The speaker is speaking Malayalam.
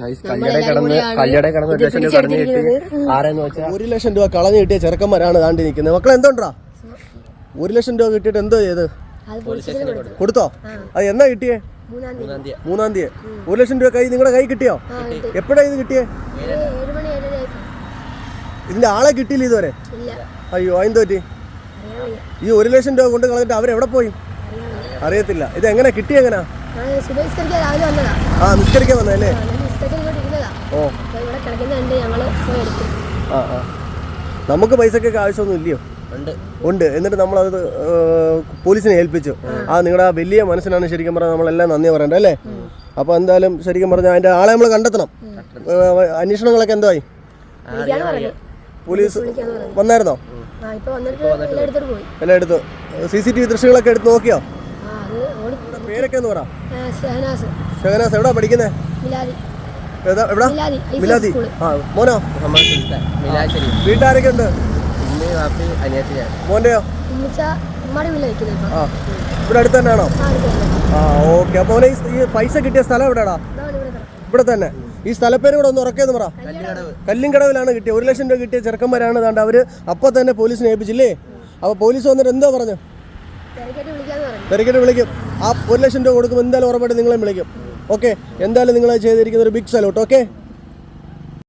ഗൈസ് കല്യാടെ കിടന്ന് ഒരു ഒരു ലക്ഷം രൂപ കളഞ്ഞു കിട്ടി. ഒരു ലക്ഷം രൂപ കളഞ്ഞു കിട്ടിയ ചെറുക്കന്മാരാണ് താണ്ടി നിൽക്കുന്നത്. മക്കളെ എന്തോണ്ടാ ഒരു ലക്ഷം രൂപ കിട്ടിയിട്ട് എന്തോ ചെയ്ത്? കൊടുത്തു. അത് എന്നാ കിട്ടിയേ? മൂന്നാം തീയതി. ഒരു ലക്ഷം രൂപ കൈ നിങ്ങളുടെ കൈ കിട്ടിയോ? എപ്പോഴാ ഇത് കിട്ടിയേ? ഇതിന്റെ ആളെ കിട്ടിയില്ല ഇതുവരെ. അയ്യോ അതിന് പറ്റി? ഈ ഒരു ലക്ഷം രൂപ കൊണ്ട് കളഞ്ഞിട്ട് അവരെവിടെ പോയി? അറിയത്തില്ല. ഇത് എങ്ങനെ? കിട്ടി ആ നിസ്കരിക്കാൻ ഇരുന്നതാ. ഓ. ആ ആ. നമുക്ക് പൈസക്കൊക്കെ ആവശ്യമൊന്നും ഇല്ലയോ? ഉണ്ട്. ഉണ്ട്. എന്നിട്ട് നമ്മൾ അത് പോലീസിനെ ഏൽപ്പിച്ചു. ആ. നിങ്ങളുടെ ആ വലിയ മനസ്സിനാണ് ശരിക്കും പറഞ്ഞാൽ നമ്മളെല്ലാം നന്ദി പറയണ്ടേ അല്ലേ? അപ്പൊ എന്തായാലും ശരിക്കും പറഞ്ഞാൽ അതിന്റെ ആളെ നമ്മൾ കണ്ടെത്തണം. അന്വേഷണങ്ങളൊക്കെ എന്തായി? പോലീസ് വന്നായിരുന്നോ? ആ ഇപ്പൊ വന്നിട്ട് എല്ലാം എടുത്തിട്ട് പോയി. എല്ലാം എടുത്തു സി സി ടി വി ദൃശ്യങ്ങളൊക്കെ എടുത്ത് നോക്കിയോ? പേരൊക്കെ എന്ന് പറ. ഷഹനാസ്. ഷഹനാസ് എവിടാ പഠിക്കുന്നത് എവിടാ? മിലാദി ആ മോനോ? വീട്ടുകാരൊക്കെ ഉണ്ട്? മോന്റെയോ? ഇവിടെ അടുത്ത് തന്നെയാണോ ആ ഓക്കെ. അപ്പോൾ മോനെ ഈ- പൈസ കിട്ടിയ സ്ഥലം എവിടെയാടാ? ഇവിടെ ഇവിടെ തന്നെ. ഈ സ്ഥലപ്പേര് കൂടെ ഒന്ന് ഉറക്കേന്ന് പറ. കല്ലിങ്കടവിലാണ് കിട്ടിയത് ഒരു ലക്ഷം രൂപ കിട്ടിയ ചെറുക്കന്മാരാണ്. ദാണ്ട് അവർ അപ്പൊ തന്നെ പോലീസിനെ ഏൽപ്പിച്ചില്ലേ? അപ്പൊ പോലീസ് വന്നിട്ട് എന്താ പറഞ്ഞു? തിരക്കിട്ട് വിളിക്കും. ആ ഒരു ലക്ഷം രൂപ കൊടുക്കുമ്പോൾ എന്തായാലും ഉറപ്പായിട്ട് നിങ്ങളെ വിളിക്കും. ഓക്കെ എന്തായാലും നിങ്ങൾ ചെയ്തിരിക്കുന്ന ഒരു ബിഗ് സലോട്ട് ഓക്കെ